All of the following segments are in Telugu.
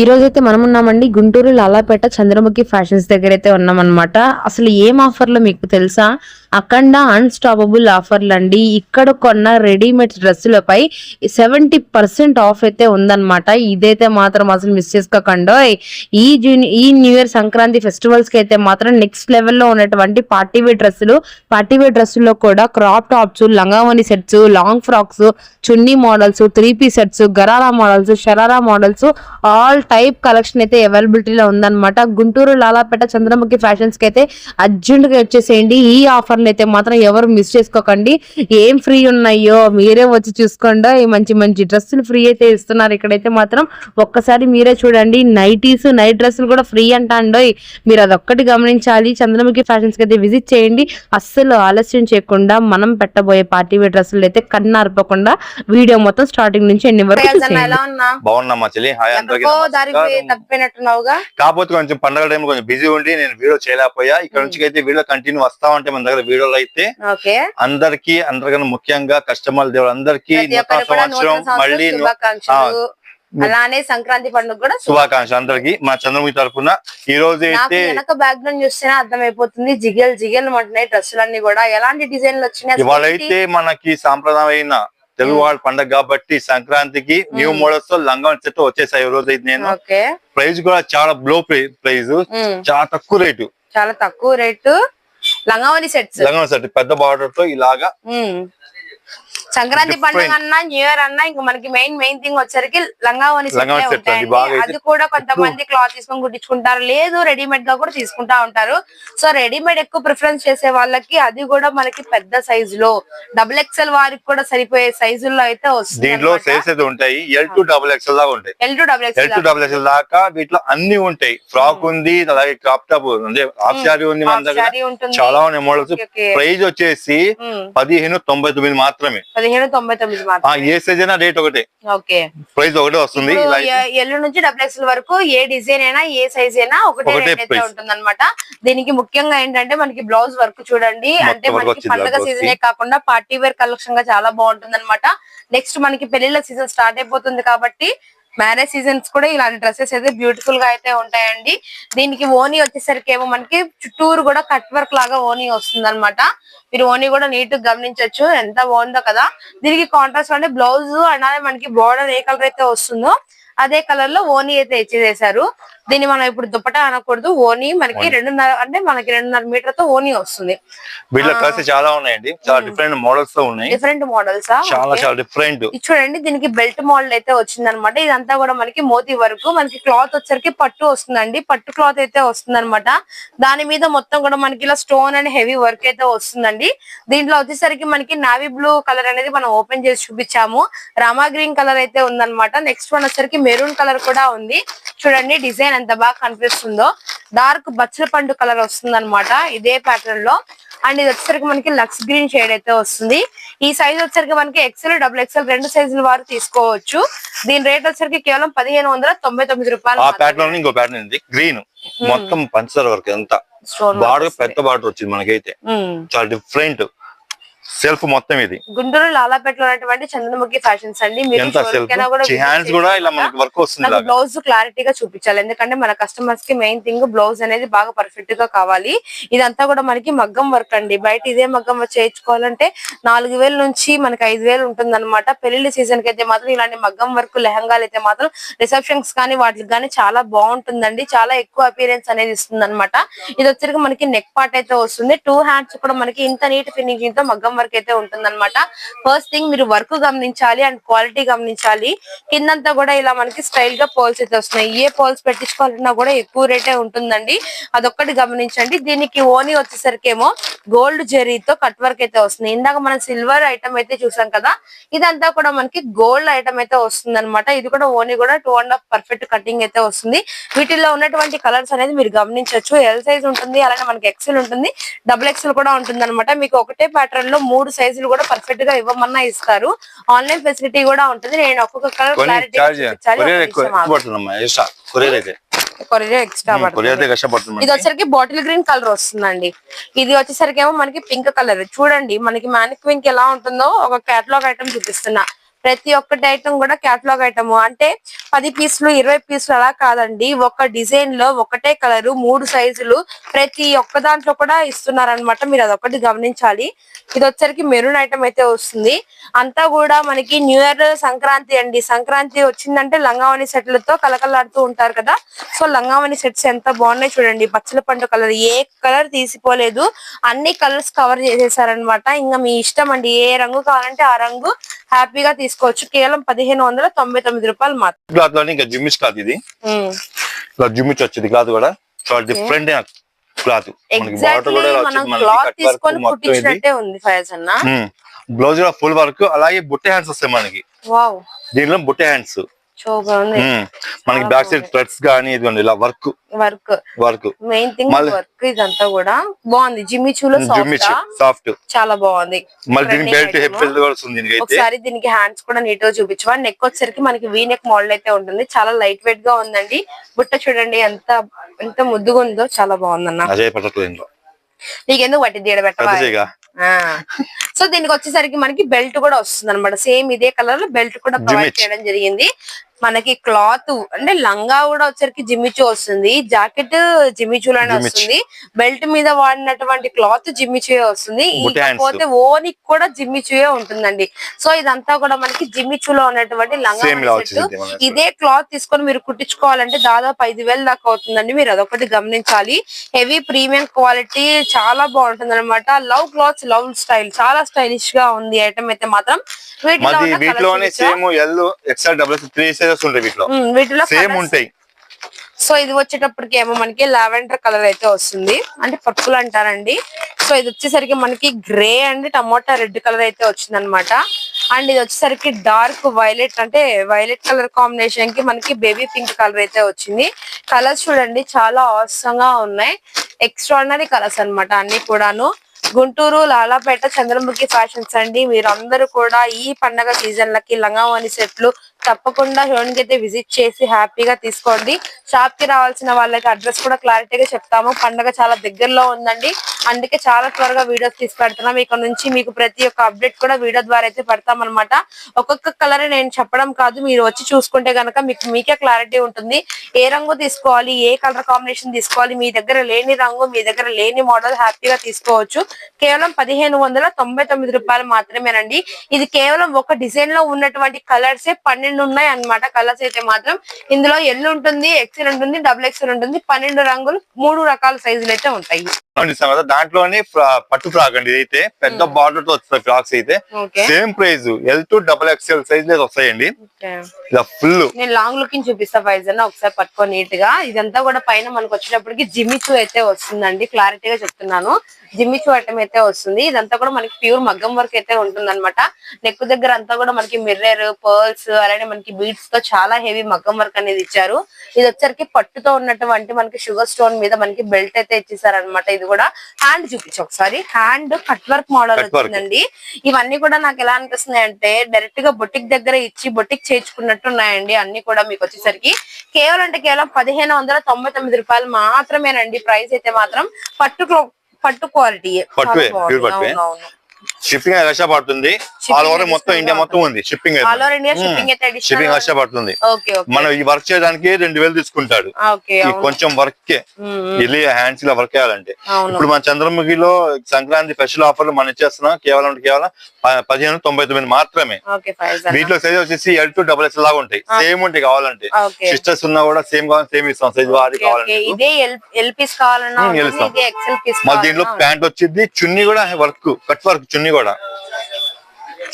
ఈ రోజు అయితే మనం ఉన్నామండి గుంటూరు లాలాపేట చంద్రముఖి ఫ్యాషన్స్ దగ్గర అయితే ఉన్నామన్నమాట. అసలు ఏం ఆఫర్లు మీకు తెలుసా? అఖండ అన్స్టాపబుల్ ఆఫర్లు అండి ఇక్కడ కొన్న రెడీమేడ్ డ్రెస్సులపై సెవెంటీ పర్సెంట్ ఆఫ్ అయితే ఉందన్నమాట. ఇదైతే మాత్రం అసలు మిస్ చేసుకోకండి ఈ జూన్ ఈ న్యూ ఇయర్ సంక్రాంతి ఫెస్టివల్స్కి అయితే మాత్రం నెక్స్ట్ లెవెల్లో ఉన్నటువంటి పార్టీ వేర్ డ్రెస్సులు పార్టీ వేర్ డ్రెస్సుల్లో కూడా క్రాప్ టాప్స్ లంగావని సెట్స్ లాంగ్ ఫ్రాక్స్ చున్నీ models three P sets gharara models sharara models all type collection అయితే అవైలబిలిటీలో ఉందన్నమాట. గుంటూరు లాలాపేట చంద్రముఖి ఫ్యాషన్స్కి అయితే అర్జెంట్గా వచ్చేసేయండి. ఈ ఆఫర్లు అయితే మాత్రం ఎవరు మిస్ చేసుకోకండి. ఏం ఫ్రీ ఉన్నాయో మీరే వచ్చి చూసుకోండి. ఈ మంచి మంచి డ్రెస్సులు ఫ్రీ అయితే ఇస్తున్నారు. ఇక్కడైతే మాత్రం ఒక్కసారి మీరే చూడండి. నైటీస్ నైట్ డ్రెస్సులు కూడా ఫ్రీ అంటాండోయ్. మీరు అదొక్కటి గమనించాలి. చంద్రముఖి ఫ్యాషన్స్కి అయితే విజిట్ చేయండి. అస్సలు ఆలస్యం చేయకుండా మనం పెట్టబోయే పార్టీ వేర్ డ్రెస్సులు అయితే కన్నార్పకుండా వీడియో మొత్తం స్టార్టింగ్ నుంచి ఎన్ని వరకు బాగున్నామా చెల్లి? తప్పిపోయినట్టున్నావుగా? కాకపోతే కొంచెం పండగ టైం కొంచెం బిజీ ఉండి నేను వీడియో చేయలేకపోయా. ఇక్కడ నుంచి అయితే వీడియో కంటిన్యూ వస్తా ఉంటే మన దగ్గర వీడియోలు అయితే అందరికి అందరికన్నా ముఖ్యంగా కస్టమర్ దేవుడు అందరికి సంవత్సరం మళ్ళీ శుభాకాంక్షలు. అలానే సంక్రాంతి పండుగ కూడా శుభ- శుభాకాంక్ష అందరికి. మా చంద్రముఖి తరఫున ఈ రోజు అయితే వెనక బ్యాక్గ్రౌండ్ చూస్తేనే అర్థమైపోతుంది. జిగెల్ జిగెల్ అంటున్నాయి డ్రెస్సులన్నీ కూడా. ఎలాంటి డిజైన్లు వచ్చినాయి? ఇవాళ అయితే మనకి సాంప్రదాయమైన తెలుగు వాళ్ళ పండగ కాబట్టి సంక్రాంతికి న్యూ మోడల్స్తో లంగా సెట్ వచ్చేసాయి ఈ రోజు నేను. ప్రైస్ కూడా చాలా బ్లో ప్రైస్ ఉమ్, చాలా తక్కువ రేటు. చాలా తక్కువ రేటు. లంగావని సెట్స్. లంగా సెట్ పెద్ద బార్డర్తో ఇలాగా సంక్రాంతి. పండుగ అన్నా న్యూ ఇయర్ అన్నా ఇంకా మనకి మెయిన్ మెయిన్ థింగ్ వచ్చరికి అండి, ఉంటాయండి. అది కూడా కొంతమంది క్లాత్ తీసుకొని కుట్టించుకుంటారు. లేదు రెడీమేడ్గా కూడా తీసుకుంటా ఉంటారు. సో రెడీమేడ్ ఎక్కువ ప్రిఫరెన్స్ చేసే వాళ్ళకి అది కూడా మనకి పెద్ద సైజు లో డబుల్ ఎక్స్ఎల్ వారికి కూడా సరిపోయే సైజుల్లో అయితే వస్తుంది దీంట్లో ఉంటాయి. ఎల్ టు డబుల్ ఎక్స్ఎల్ దాకా ఉంటాయి. L to double L to XL double XL దాకా వీటిలో అన్ని ఉంటాయి. ఫ్రాక్ ఉంది అలాగే క్రాప్ టాప్ ఉంది. హాఫ్ శారీ ఉంది మన దగ్గర. చాలా ఉన్నాయి మోడల్స్. ప్రైస్ వచ్చేసి పదిహేను తొంభై తొమ్మిది మాత్రమే. పదిహేను తొంభై తొమ్మిది ఏ సైజ్ అయినా రేట్ ఒకటే. ఓకే. ప్రైస్ ఒకటే వస్తుంది ఎల్లు నుంచి డబుల్ ఎక్స్ఎల్ వరకు ఏ డిజైన్ అయినా ఏ సైజ్ అయినా ఒకటే రేట్ అయితే. ఉంటుంది దీనికి ముఖ్యంగా ఏంటంటే మనకి బ్లౌజ్ వర్క్ చూడండి అంటే మనకి పండగ. సీజనే కాకుండా పార్టీ వేర్ కలెక్షన్గా చాలా బాగుంటుంది అనమాట నెక్స్ట్ మనకి పెళ్ళిళ్ళ సీజన్ స్టార్ట్ అయిపోతుంది కాబట్టి మ్యారేజ్ సీజన్స్ కూడా ఇలాంటి డ్రెస్సెస్ అయితే బ్యూటిఫుల్గా అయితే ఉంటాయండి. దీనికి ఓనీ వచ్చేసరికి ఏమో మనకి చుట్టూరు కూడా కట్ వర్క్ లాగా ఓనీ వస్తుంది మీరు ఓనీ కూడా నీట్గా గమనించవచ్చు ఎంత బాగుందో కదా. దీనికి కాంట్రాస్ట్ అంటే బ్లౌజ్ అలానే మనకి బోర్డర్ ఏ కలర్ అయితే వస్తుందో అదే కలర్లో ఓనీ అయితే ఇచ్చేసేసారు దీన్ని మనం ఇప్పుడు దుప్పటా అనకూడదు. ఓనీ మనకి రెండున్నర అంటే మనకి రెండున్నర మీటర్తో ఓనీ వస్తుంది. వీటిలో కలిసి చాలా ఉన్నాయండి. చాలా డిఫరెంట్ మోడల్స్తో ఉన్నాయి. డిఫరెంట్ మోడల్స్ చాలా చాలా డిఫరెంట్ చూడండి దీనికి బెల్ట్ మోడల్ అయితే వచ్చింది అనమాట ఇదంతా కూడా మనకి మోతీ వరకు మనకి క్లాత్ వచ్చరికి పట్టు వస్తుందండి. పట్టు క్లాత్ అయితే వస్తుంది అనమాట దాని మీద మొత్తం కూడా మనకి ఇలా స్టోన్ అండ్ హెవీ వర్క్ అయితే వస్తుందండి. దీంట్లో వచ్చేసరికి మనకి నావీ బ్లూ కలర్ అనేది మనం ఓపెన్ చేసి చూపించాము. రామా గ్రీన్ కలర్ అయితే ఉందన్నమాట. నెక్స్ట్ వన్ వచ్చేసరికి మెరూన్ కలర్ కూడా ఉంది. చూడండి డిజైన్ ఎంత బాగా కనిపిస్తుందో. డార్క్ బచ్చల పండు కలర్ వస్తుంది ఇదే ప్యాటర్న్లో. అండ్ ఇది వచ్చేసరికి మనకి లక్స్ గ్రీన్ షేడ్ అయితే వస్తుంది. ఈ సైజ్ వచ్చేసరికి మనకి ఎక్సెల్ డబుల్ ఎక్సెల్ రెండు సైజుల వారు తీసుకోవచ్చు. దీని రేట్ వచ్చేసరికి కేవలం పదిహేను వందల తొంభై తొమ్మిది రూపాయలు ఆ ప్యాటర్న్ ఇంకో ప్యాటర్న్ ఉంది. గ్రీన్ మొత్తం పంచదార వరకు ఎంత బార్డర్ పెద్ద బార్డర్ వచ్చింది మనకైతే. ఉమ్. చాలా డిఫరెంట్ సెల్ఫ్ మొత్తం ఇది. గుంటూరు లాలాపేటలో ఉన్నటువంటి చంద్రముఖి ఫ్యాషన్స్ అండి. ఎవరికైనా కూడా visit హ్యాండ్స్ కూడా ఇలా చేయాలన్నా మనకి వర్క్ వస్తుంది నాకు ఇలాగా. బ్లౌజ్ క్లారిటీగా చూపించాలి. ఎందుకంటే మన కస్టమర్స్కి మెయిన్ థింగ్ బ్లౌజ్ అనేది బాగా పర్ఫెక్ట్గా కావాలి. ఇదంతా కూడా మనకి మగ్గం వర్క్ అండి. బయట ఇదే మగ్గం చేయించుకోవాలంటే నాలుగు వేల నుంచి మనకి ఐదు వేలు ఉంటుంది అనమాట పెళ్ళి సీజన్కి అయితే మాత్రం ఇలాంటి మగ్గం వర్క్ లెహంగాలు అయితే మాత్రం రిసెప్షన్స్ కానీ వాటికి కానీ చాలా బాగుంటుందండి. చాలా ఎక్కువ అపీరెన్స్ అనేది ఇస్తుంది అనమాట ఇది వచ్చరికి మనకి నెక్ పార్ట్ అయితే వస్తుంది. టూ హ్యాండ్స్ కూడా మనకి ఇంత నీట్ ఫినిషింగ్తో మగ్గం వర్క్ అయితే ఉంటుంది ఫస్ట్ థింగ్ మీరు వర్క్ గమనించాలి అండ్ క్వాలిటీ గమనించాలి. కిందంతా కూడా ఇలా మనకి స్టైల్గా పోల్స్ అయితే వస్తున్నాయి. ఏ పోల్స్ పెట్టించుకోవాలన్నా కూడా ఎక్కువ రేటే ఉంటుందండి. అదొక్కటి గమనించండి. దీనికి ఓనీ వచ్చేసరికి ఏమో గోల్డ్ జెరీతో కట్ వర్క్ అయితే వస్తుంది ఇందాక మనం సిల్వర్ ఐటమ్ అయితే చూసాం కదా ఇదంతా కూడా మనకి గోల్డ్ ఐటమ్ అయితే వస్తుంది అనమాట ఇది కూడా ఓనీ కూడా two and half perfect cutting అయితే వస్తుంది. వీటిల్లో ఉన్నటువంటి కలర్స్ అనేది మీరు గమనించవచ్చు. ఎల్ సైజ్ ఉంటుంది అలానే మనకి ఎక్సెల్ ఉంటుంది. డబుల్ ఎక్సెల్ కూడా ఉంటుంది మీకు ఒకటే ప్యాటర్న్లో మూడు సైజులు కూడా పర్ఫెక్ట్గా ఇవ్వమన్నా ఇస్తారు. ఆన్లైన్ ఫెసిలిటీ కూడా ఉంటుంది. నేను ఒక్కొక్క కలర్ క్లారిటీ కొరియర్ ఎక్స్ట్రా ఇది వచ్చరికి బాటిల్ గ్రీన్ కలర్ వస్తుందండి. ఇది వచ్చేసరికి ఏమో మనకి పింక్ కలర్ చూడండి మనకి మ్యానిక్విన్ ఎలా ఉంటుందో ఒక కేటలాగ్ ఐటమ్ చూపిస్తున్నా. ప్రతి ఒక్కటి ఐటమ్ కూడా క్యాటలాగ్ ఐటమ్ అంటే పది పీసులు ఇరవై పీసులు అలా కాదండి. ఒక డిజైన్లో ఒకటే కలర్ మూడు సైజులు ప్రతి ఒక్క దాంట్లో కూడా ఇస్తున్నారనమాట మీరు అదొకటి గమనించాలి. ఇది వచ్చరికి మెరూన్ ఐటమ్ అయితే వస్తుంది. అంతా కూడా మనకి న్యూ ఇయర్ సంక్రాంతి అండి. సంక్రాంతి వచ్చిందంటే లంగావని సెట్లతో కలకలాడుతూ ఉంటారు కదా. సో లంగావని సెట్స్ ఎంత బాగున్నాయి చూడండి. పచ్చల పండు కలర్ ఏ కలర్ తీసిపోలేదు. అన్ని కలర్స్ కవర్ చేసేసారనమాట ఇంకా మీ ఇష్టం అండి. ఏ రంగు కావాలంటే ఆ రంగు హ్యాపీగా తీసుకోవచ్చు. కేవలం పదిహేను వందల తొంభై తొమ్మిది రూపాయలు మాత్రం క్లాత్లోనే ఇంకా జిమ్మిచ్ క్లాత్ ఇది. ఇలా జిమ్మిచ్ వచ్చింది క్లాత్ కూడా. చాలా డిఫరెంట్ క్లాత్ బ్లౌజ్ కూడా ఫుల్ వర్క్ అలాగే బుట్టే హ్యాండ్స్ వస్తాయి మనకి. దీనిలో బుట్టే హ్యాండ్స్ ఉంది. మనకి బ్యాక్ సైడ్ థ్రెడ్స్ కానీ ఇదిగోండి ఇలా work work work main thing work ఇదంతా కూడా బాగుంది. జిమ్మి చూలో జిమ్మిచ్ సాఫ్ట్ చాలా బాగుంది. మళ్ళీ దీనికి బెల్ట్. హెప్ కూడా ఒకసారి దీనికి హ్యాండ్స్ కూడా నీట్గా చూపించవా నెక్ వచ్చేసరికి మనకి వీ నెక్ మోడల్ అయితే ఉంటుంది. చాలా లైట్ వెయిట్గా ఉందండి. బుట్ట చూడండి ఎంత ఎంత ముద్దుగా ఉందో చాలా బాగుందన్న. అజయ్ పట్టట్లేదు నీకెందుకు పట్టి తీయడ పెద్దగా సో దీనికి వచ్చేసరికి మనకి బెల్ట్ కూడా వస్తుంది అనమాట సేమ్ ఇదే కలర్లో బెల్ట్ కూడా ప్రొవైడ్. చేయడం జరిగింది. మనకి క్లాత్ అంటే లంగా కూడా వచ్చరికి జిమ్మిచూ వస్తుంది. జాకెట్ జిమ్మిచ్. వస్తుంది. బెల్ట్ మీద వాడినటువంటి క్లాత్ జిమ్మిచూయే వస్తుంది. ఇకపోతే ఓనికి కూడా జిమ్మిచూయే ఉంటుందండి. సో ఇదంతా కూడా మనకి జిమ్మిచూలో ఉన్నటువంటి లంగా. ఇదే క్లాత్ తీసుకొని మీరు కుట్టించుకోవాలంటే దాదాపు ఐదు వేలు దాకా అవుతుందండి. మీరు అదొకటి గమనించాలి. హెవీ ప్రీమియం క్వాలిటీ చాలా బాగుంటుంది అనమాట లవ్ క్లాత్స్ లవ్ స్టైల్ చాలా స్టైలిష్గా ఉంది ఐటమ్ అయితే మాత్రం. వీటిలో మాది ఉన్న వీటిలోనే colours same L XL double three sizes ఉంటాయి వీటిలో. వీటిలో సేమ్ ఉంటాయి. సో ఇది వచ్చేటప్పటికి ఏమో మనకి లావెండర్ కలర్ అయితే వస్తుంది. అంటే పర్పుల్ అంటారండి. సో ఇది వచ్చేసరికి మనకి grey and tomato red colour అయితే వచ్చింది అనమాట అండ్ ఇది వచ్చేసరికి డార్క్ వైలెట్ అంటే వైలెట్ కలర్ కాంబినేషన్కి మనకి బేబీ పింక్ కలర్ అయితే వచ్చింది. కలర్స్ చూడండి చాలా అవసరంగా ఉన్నాయి. ఎక్స్ట్రాడినరీ కలర్స్ అన్నమాట అన్ని కూడాను. గుంటూరు లాలాపేట చంద్రముఖి ఫ్యాషన్స్ అండి. మీరందరూ కూడా ఈ పండగ సీజన్లకి లంగావాణి సెట్లు తప్పకుండా షోరూమ్కి అయితే విజిట్ చేసి హ్యాపీగా తీసుకోండి. షాప్కి రావాల్సిన వాళ్ళకి అడ్రస్ కూడా క్లారిటీగా చెప్తాము. పండగ చాలా దగ్గరలో ఉందండి. అందుకే చాలా త్వరగా వీడియోస్ తీసి పెడుతున్నాం. ఇక్కడ నుంచి మీకు ప్రతి ఒక్క అప్డేట్ కూడా వీడియో ద్వారా అయితే పెడతాం అనమాట ఒక్కొక్క కలర్ నేను చెప్పడం కాదు. మీరు వచ్చి చూసుకుంటే గనక మీకు మీకే క్లారిటీ ఉంటుంది. ఏ రంగు తీసుకోవాలి? ఏ కలర్ కాంబినేషన్ తీసుకోవాలి? మీ దగ్గర లేని రంగు మీ దగ్గర లేని మోడల్ హ్యాపీగా తీసుకోవచ్చు. కేవలం పదిహేను వందల తొంభై తొమ్మిది రూపాయలు మాత్రమేనండి. ఇది కేవలం ఒక డిజైన్లో ఉన్నటువంటి కలర్స్ పన్నెండు ఉన్నాయి అన్నమాట కలర్స్ అయితే మాత్రం ఇందులో ఎల్ ఉంటుంది ఎక్సెల్ ఉంటుంది డబుల్ ఎక్సెల్ ఉంటుంది. పన్నెండు రంగులు మూడు రకాల సైజులు అయితే ఉంటాయి. దాంట్లోనే పట్టు ఫ్రాక్ అండి ఇదైతే. పెద్ద బార్డర్తో వస్తుంది ఫ్రాక్స్ అయితే. Same price L to double XL size లేదు వస్తాయండి. ఇలా ఫుల్ నేను లాంగ్ లుకింగ్ చూపిస్తా ఫైజ్ అన్న ఒకసారి పట్టుకో నీట్గా. ఇదంతా కూడా పైన మనకు వచ్చేటప్పటికి జిమ్మిచూ అయితే వస్తుందండి. క్లారిటీగా చెప్తున్నాను. జిమ్మిచూ ఐటమ్ అయితే వస్తుంది. ఇదంతా కూడా మనకి ప్యూర్ మగ్గం వర్క్ అయితే ఉంటుంది అనమాట నెక్ దగ్గర అంతా కూడా మనకి మిర్రర్ పర్ల్స్ అలానే మనకి బీడ్స్తో చాలా హెవీ మగ్గం వర్క్ అనేది ఇచ్చారు. ఇది వచ్చరికి పట్టుతో ఉన్నటువంటి మనకి షుగర్ స్టోన్ మీద మనకి బెల్ట్ అయితే ఇచ్చేసారు అనమాట ఇది కూడా హ్యాండ్ చూపించు ఒకసారి. Hand cut work model. వచ్చిందండి. ఇవన్నీ కూడా నాకు ఎలా అనిపిస్తున్నాయి అంటే డైరెక్ట్గా బొటిక్ దగ్గర ఇచ్చి బొటిక్ చేయించుకున్నట్టు ఉన్నాయండి. అన్ని కూడా మీకు వచ్చేసరికి కేవలం అంటే కేవలం పదిహేను వందల తొంభై తొమ్మిది రూపాయలు మాత్రమేనండి. ప్రైస్ అయితే మాత్రం పట్టు పట్టు క్వాలిటీ. షిప్పింగ్ రష్యా పడుతుంది. ఆల్ ఓవర్ మొత్తం ఇండియా మొత్తం ఉంది. షిప్పింగ్ ఇండియా షిప్పింగ్ రష్యా పడుతుంది. మనం ఈ వర్క్ చేయడానికి రెండు వేలు తీసుకుంటాడు. కొంచెం వర్క్ వెళ్ళి హ్యాండ్స్ ఇలా వర్క్ చేయాలంటే. ఇప్పుడు మన చంద్రముఖిలో సంక్రాంతి స్పెషల్ ఆఫర్లు మనం ఇచ్చేస్తున్నాం కేవలం కేవలం పదిహేను తొంభై తొమ్మిది మాత్రమే. వీటిలో సైజ్ వచ్చేసి ఎల్ టు డబుల్ ఎక్స్ లాగా ఉంటాయి. సేమ్ ఉంటాయి కావాలంటే. సిస్టర్స్ ఉన్నా కూడా సేమ్ కావాలి సేమ్ ఇస్తాం. సైజ్ వారి కావాలంటే. మా దీంట్లో ప్యాంట్ వచ్చింది చున్నీ కూడా వర్క్ కట్ వర్క్ చున్నీ కూడా.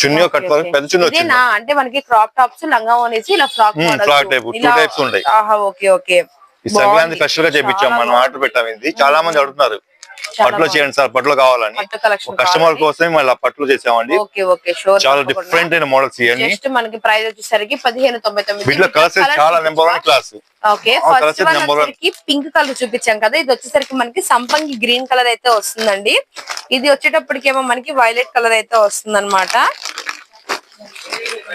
చున్నీ కట్ వర్క్ పెద్ద చున్నీ వచ్చింది. అంటే మనకి క్రాప్ టాప్స్ లంగా అనేసి ఇలా frock frock type, two types ఉంటాయి. ఆహా ఓకే ఓకే. ఈ సంక్రాంతి స్పెషల్గా చేపించాం మనం ఆర్డర్ పెట్టాం ఇది. చాలా మంది అడుగుతున్నారు. పట్లో చేయండి సార్ పట్లో కావాలని. కస్టమర్ కోసమే మళ్ళీ పట్లో చేసామండి. చాలా డిఫరెంట్ అయిన మోడల్స్ ఇవన్నీ. జస్ట్ మనకి ప్రైస్ వచ్చేసరికి పదిహేను తొంభై తొమ్మిది. వీటిలో కలర్స్ చాలా number one class okay first. వచ్చేసరికి పింక్ కలర్ చూపించాం కదా ఇది వచ్చేసరికి మనకి సంపంగి గ్రీన్ కలర్ అయితే వస్తుందండి. ఇది వచ్చేటప్పటికేమో మనకి వైలెట్ కలర్ అయితే వస్తుంది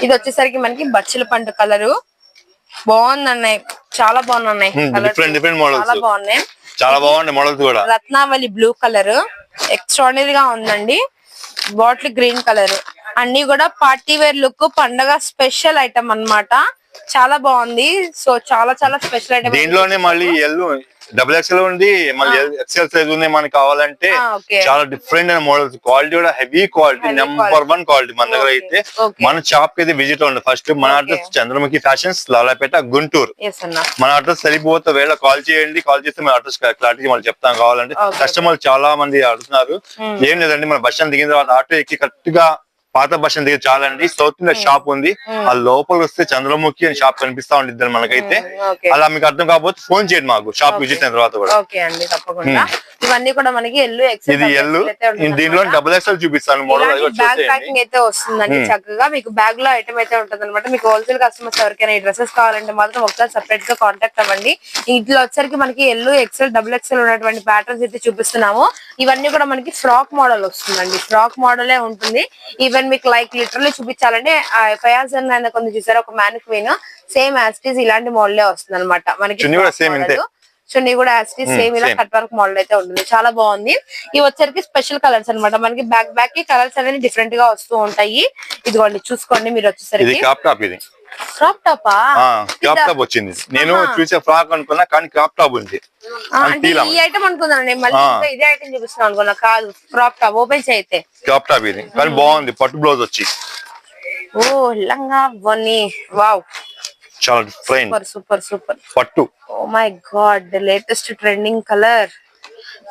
ఇది వచ్చేసరికి మనకి బచ్చల పండు కలరు బాగుందన్నాయి చాలా బాగున్నాయి Hmm, different, different models. చాలా బాగున్నాయి. చాలా బాగుంది మోడల్స్ కూడా. రత్నావళి బ్లూ కలర్. ఎక్స్ట్రాడినరీ గా ఉందండి. Bottle green colour. అన్ని కూడా పార్టీ వేర్ లుక్ పండగ స్పెషల్ ఐటమ్ అన్నమాట. చాలా బాగుంది. సో చాలా చాలా స్పెషల్ ఐటమ్ దీంట్లోనే మళ్ళీ ఎల్ డబుల్ ఎక్స్ఎల్ ఉంది. మళ్ళీ ఎక్స్ఎల్ సైజ్ ఉంది మనకి కావాలంటే చాలా డిఫరెంట్ అయిన మోడల్స్ క్వాలిటీ కూడా heavy quality number one quality మన దగ్గర అయితే. మన షాప్కి అయితే విజిట్ ఉంది ఫస్ట్ మన. Address Chandramukhi fashions Lalapet Guntur. మన అడ్రస్ సరిపోతే వేళ కాల్ చేయండి. కాల్ చేస్తే మన అడ్రస్ క్లారిటీ మళ్ళీ చెప్తాం కావాలంటే. కస్టమర్లు చాలా మంది అడుగుతున్నారు. Hmm. ఏం లేదండి మన బస్ స్టాండ్ దిగిన తర్వాత ఆటో ఎక్కి కరెక్ట్గా పాత బస్ దగ్గర చాలండి. సౌత్ ఇండియా షాప్ ఉంది. ఆ లోపల వస్తే చంద్రముఖి అని షాప్ కనిపిస్తా ఉంటుంది మనకైతే. అలా మీకు అర్థం కాకపోతే ఫోన్ చేయండి మాకు. షాప్. విజిట్ అయిన తర్వాత కూడా. ఓకే అండి తప్పకుండా. ఇవన్నీ కూడా మనకి ఎల్లు ఇది ఎల్లు. దీంట్లో డబుల్ ఎక్స్ఎల్ చూపిస్తాను. మోడల్ బ్యాగ్ ప్యాకింగ్ అయితే వస్తుందండి. చక్కగా. మీకు బ్యాగ్లో ఐటమ్ అయితే ఉంటుంది అనమాట మీకు హోల్సేల్ కస్టమర్స్ ఎవరికైనా ఈ డ్రెస్సెస్ కావాలంటే మాత్రం ఒకసారి సెపరేట్గా కాంటాక్ట్ అవ్వండి. ఇంట్లో వచ్చరికి మనకి ఎల్లు ఎక్సెల్ డబుల్ ఎక్సెల్ ఉన్నటువంటి ప్యాటర్న్స్ అయితే చూపిస్తున్నాము. ఇవన్నీ కూడా మనకి ఫ్రాక్ మోడల్ వస్తుందండి. ఫ్రాక్ మోడలే ఉంటుంది. ఈవెన్ మీకు లైక్ లిటరల్లీ చూపించాలంటే ఫయాజ్ అన్న ఆయన కొంచెం చూసారు ఒక మ్యానిక్వీన్ సేమ్ యాస్టీస్ ఇలాంటి మోడలే వస్తుంది అనమాట మనకి చున్నీ కూడా యాస్టీస్ Hmm, సేమ్ ఇలా same. కట్ వర్క్ మోడల్ అయితే ఉంటుంది. చాలా బాగుంది. ఇవి వచ్చరికి స్పెషల్ కలర్స్ అన్నమాట. మనకి బ్యాక్ బ్యాక్కి కలర్స్ అనేది డిఫరెంట్గా వస్తూ ఉంటాయి. ఇదిగోండి చూసుకోండి మీరు వచ్చేసరికి. క్రాప్ టాప్ క్రాప్ టాపా వచ్చింది. నేను. చూసే ఫ్రాక్ అనుకున్నా కానీ క్రాప్ టాప్ ఉంది. ఈ ఐటమ్ అనుకున్నాను మళ్ళీ ఆ. ఇంకా ఇదే ఐటమ్ చూపిస్తున్నాను అనుకున్నా. కాదు క్రాప్ టాప్ ఓపెన్ చేయితే. క్రాప్ టాప్ ఇది. కానీ బాగుంది పట్టు బ్లౌజ్ వచ్చి. ఓ లంగా బొన్ని. వావ్. చాలా డిఫరెంట్ సూపర్ సూపర్ సూపర్ పట్టు. ఓ my god latest trending colour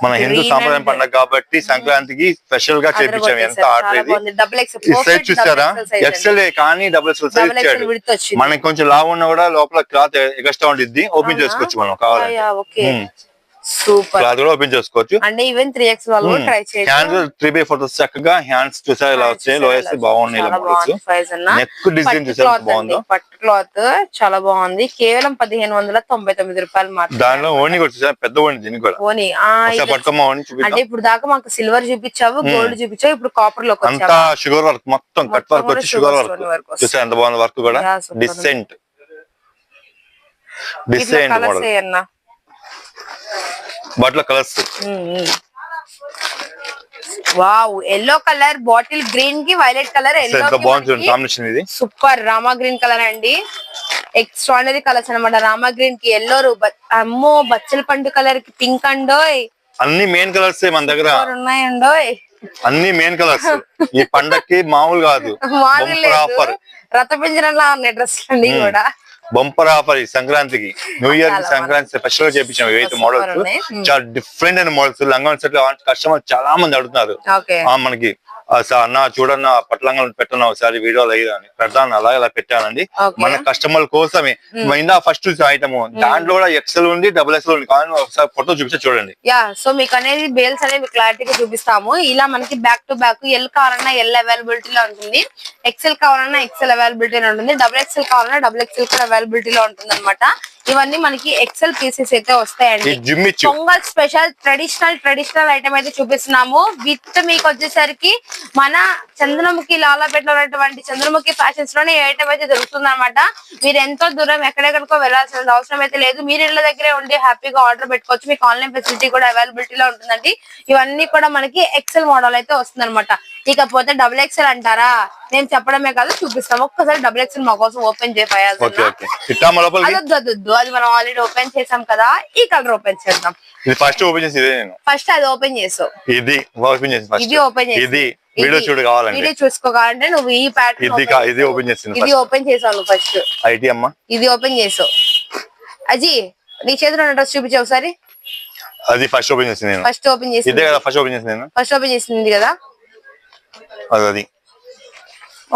మన హిందూ సాంప్రదాయం పండుగ కాబట్టి సంక్రాంతికి స్పెషల్గా చేపించాం. ఎంత ఆర్డర్ ఇది సైజ్ చూసారా? ఎక్సెల్ కానీ డబుల్ ఎక్సెల్ సైజ్ ఇచ్చాడు. మనకి కొంచెం లావు ఉన్నా కూడా లోపల క్లాత్ ఎక్స్ట్రా ఉండిద్ది. ఓపెన్? చేసుకోవచ్చు మనం కావాలంటే. సూపర్ కూడా ఓపెన్ చేసుకోవచ్చు. అంటే ఈవెన్ త్రీ ఎక్స్ వాళ్ళు Hmm. Try hands three by four చక్కగా హ్యాండ్స్ చూసారు ఇలా వచ్చాయి? బాగున్నాయి అన్న. నెక్ డిజైన్ చూసారు? బాగుందో? పట్టు క్లాత్ చాలా బాగుంది. కేవలం పదిహేను వందల తొంభై తొమ్మిది రూపాయలు మాత్రం దానిలో కూడా చూసారు? పెద్ద ఓణి దీనికి కూడా. ఓని అంటే ఇప్పుడు దాకా మాకు సిల్వర్ చూపించావు గోల్డ్ చూపించావు ఇప్పుడు కాపర్ అంతా వచ్చావా. షుగర్ వర్క్ మొత్తం కట్ వర్క్ వచ్చి షుగర్ వర్క్. చూసారు ఎంత బాగుంది వర్క్ కూడా. Decent decent model బట్ల colours. Wow yellow colour bottle గ్రీన్కి వైలెట్ కలర్ చూడండి కాంబినేషన్ ఇది. సూపర్ రామా గ్రీన్ కలర్ అండి. ఎక్స్ట్రానరీ కలర్స్ అన్నమాట. రామా గ్రీన్కి ఎల్లో అమ్మో బచ్చల పండు కలర్కి పింక్ అండోయ్ అన్ని మెయిన్ కలర్స్ మన దగ్గర. ఉన్నాయండోయ్ అన్ని మెయిన్ కలర్స్ ఈ పండక్కి మామూలు కాదు. ఆఫర్ రథపింజరంలా ఉన్నాయి డ్రెస్ అన్ని కూడా. బంపర్ ఆఫర్ ఈ సంక్రాంతికి న్యూ ఇయర్ సంక్రాంతి స్పెషల్ చేపించాం ఏవైతే మోడల్స్. చాలా డిఫరెంట్ అయిన మోడల్స్ లంగా సెట్ కస్టమర్ చాలా మంది అడుగుతున్నారు. మనకి అన్న చూడన్న పట్లంగా పెట్టన్న ఒకసారి వీడియోలు అయ్యి అని పెడతాను అలా ఇలా పెట్టానండి. మన కస్టమర్ కోసమే. ఇందా ఫస్ట్ ఐటమ్ దాంట్లో కూడా ఎక్సెల్ ఉంది డబుల్ ఎక్సెల్ ఉంది. కానీ ఒకసారి ఫోటో చూపిస్తే చూడండి. యా సో మీకు అనేది బేల్స్ అనేది క్లారిటీగా చూపిస్తాము. ఇలా మనకి బ్యాక్ టు బ్యాక్ ఎల్ కావాలన్నా ఎల్ అవైలబిలిటీలో ఉంటుంది. ఎక్సెల్ కావాలన్నా ఎక్సెల్ అవైలబిలిటీలో ఉంటుంది. డబుల్ ఎక్సెల్ కావాలన్నా డబుల్ ఎక్సెల్ కూడా అవైలబిలిటీలో ఉంటుంది అనమాట ఇవన్నీ మనకి ఎక్సెల్ పీసెస్ అయితే వస్తాయండి. Pongal special traditional traditional item అయితే చూపిస్తున్నాము. విత్ మీకు వచ్చేసరికి మన చంద్రముఖి లాలాపేటలో ఉన్నటువంటి చంద్రముఖి ఫ్యాషన్స్లోనే ఈ ఐటమ్ అయితే దొరుకుతుంది అనమాట మీరు ఎంతో దూరం ఎక్కడెక్కడికో వెళ్ళాల్సిన అవసరం అయితే లేదు. మీరు ఇళ్ళ దగ్గరే ఉండి హ్యాపీగా ఆర్డర్ పెట్టుకోవచ్చు. మీకు ఆన్లైన్ ఫెసిలిటీ కూడా అవైలబిలిటీలో ఉంటుందండి. ఇవన్నీ కూడా మనకి ఎక్సెల్ మోడల్ అయితే వస్తుంది ఇకపోతే డబుల్ ఎక్సెల్ అంటారా? నేను చెప్పడమే కాదు చూపిస్తాం. ఒక్కసారి డబుల్ ఎక్సెల్ మా కోసం ఓపెన్ లోపలికి? అది మనం ఆల్రెడీ ఓపెన్ చేసాం కదా ఈ కలర్ ఓపెన్ చేద్దాం. ఫస్ట్ ఓపెన్ చేసి ఫస్ట్ అది ఓపెన్ చేసావు ఇది ఓపెన్ చేసి ఇది ఓపెన్ ఇది వీడియో చూడు కావాలండి వీడియో చూసుకోవాలంటే నువ్వు ఈ ప్యాటర్న్ ఇది ఇది ఓపెన్ చేసింది ఇది ఓపెన్ చేసావు ఫస్ట్ ఐటీ అమ్మ. ఇది ఓపెన్ చేసావు అజీ నీ చేతిలో ఉన్న డ్రెస్ చూపించావు ఒకసారి. అది ఫస్ట్ ఓపెన్ చేసింది నేను. ఫస్ట్ ఓపెన్ చేసి ఇదే కదా ఫస్ట్ ఓపెన్ చేసింది ఫస్ట్ ఓపెన్ చేసింది కదా. అది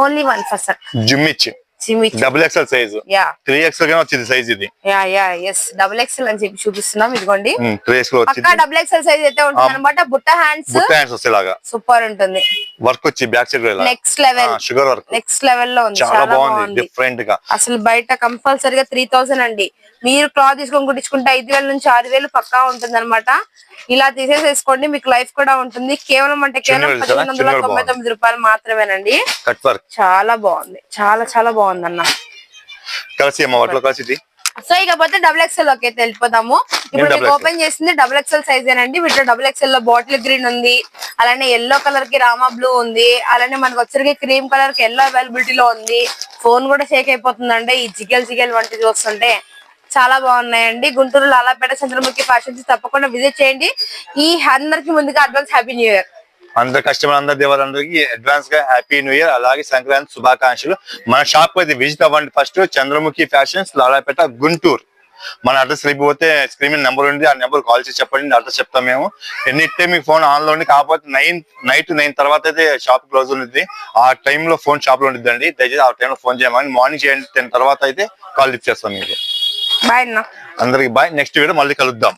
ఓన్లీ వన్ ఫస్ట్ జిమ్ ఇచ్చి. Double XL size yeah three XL గానే వచ్చింది సైజ్ ఇది. Yeah yeah S double XL అని చెప్పి చూపిస్తున్నాం ఇదిగోండి. త్రీ ఎక్స్లో పక్కా వచ్చింది. డబుల్ ఎక్స్ఎల్ సైజ్ అయితే ఉంటుంది అనమాట బుట్ట హ్యాండ్స్ బుట్ట హ్యాండ్స్ వస్తేలాగా సూపర్ ఉంటుంది. వర్క్ వచ్చి back side next level sugar work next లెవెల్లో ఉంది. చాలా బాగుంది డిఫరెంట్గా. అసలు బయట కంపల్సరీగా త్రీ థౌసండ్ అండి. మీరు క్లాత్ తీసుకొని కుట్టించుకుంటే ఐదు వేల నుంచి ఆరు వేలు పక్కా ఉంటుంది అనమాట ఇలా తీసేసేసుకోండి మీకు లైఫ్ కూడా ఉంటుంది. కేవలం అంటే కేవలం పదిహేను వందల తొంభై తొమ్మిది రూపాయలు మాత్రమేనండి. చాలా బాగుంది. చాలా చాలా బాగుంది అన్న కలిసి కలిసి సో ఇకపోతే డబుల్ ఎక్స్ఎల్లోకి అయితే వెళ్ళిపోదాము. ఇప్పుడు మీకు? ఓపెన్ చేసింది డబుల్ ఎక్స్ఎల్ సైజ్ ఏనండి. వీటిలో డబుల్ ఎక్స్ఎల్లో బాటిల్ గ్రీన్ ఉంది. అలానే ఎల్లో కలర్కి రామా బ్లూ ఉంది. అలానే మనకు వచ్చరికి క్రీమ్ కలర్కి ఎల్లో అవైలబిలిటీ లో ఉంది. ఫోన్ కూడా షేక్ అయిపోతుందండి. ఈ జిగెల్ జిగెల్ వంటి చూస్తుంటే చాలా బాగున్నాయండి. గుంటూరు లాలాపేట చంద్రముఖి ఫ్యాషన్స్ తప్పకుండా విజిట్ చేయండి. ఈ అందరికి ముందుగా అడ్వాన్స్ హ్యాపీ న్యూ ఇయర్ అందరు కస్టమర్ అందరి దేవాలందరికి అడ్వాన్స్గా హ్యాపీ న్యూ ఇయర్ అలాగే సంక్రాంతి శుభాకాంక్షలు. మన షాప్ అయితే విజిట్ అవ్వండి ఫస్ట్ చంద్రముఖి ఫ్యాషన్స్ లాలాపేట గుంటూరు. మన అడ్రస్ లేకపోతే స్క్రీన్ మీద నెంబర్ ఉంది. ఆ నెంబర్ కాల్ చేసి చెప్పండి. అడ్రస్ చెప్తాం మేము. ఎన్ని టైం మీ ఫోన్ ఆన్లో ఉంది. కాకపోతే నైన్ నైట్ నైన్ తర్వాత అయితే షాప్ క్లోజ్ ఉంటుంది ఆ టైంలో లో ఫోన్ షాప్లో అండి దయచేసి ఆ టైంలో ఫోన్ చేయమని మార్నింగ్ చేయండి. టెన్ తర్వాత అయితే కాల్ లిఫ్ట్ చేస్తాం మీకు. బాయ్ అన్న. అందరికి బాయ్ నెక్స్ట్ వీడియో మళ్ళీ కలుద్దాం.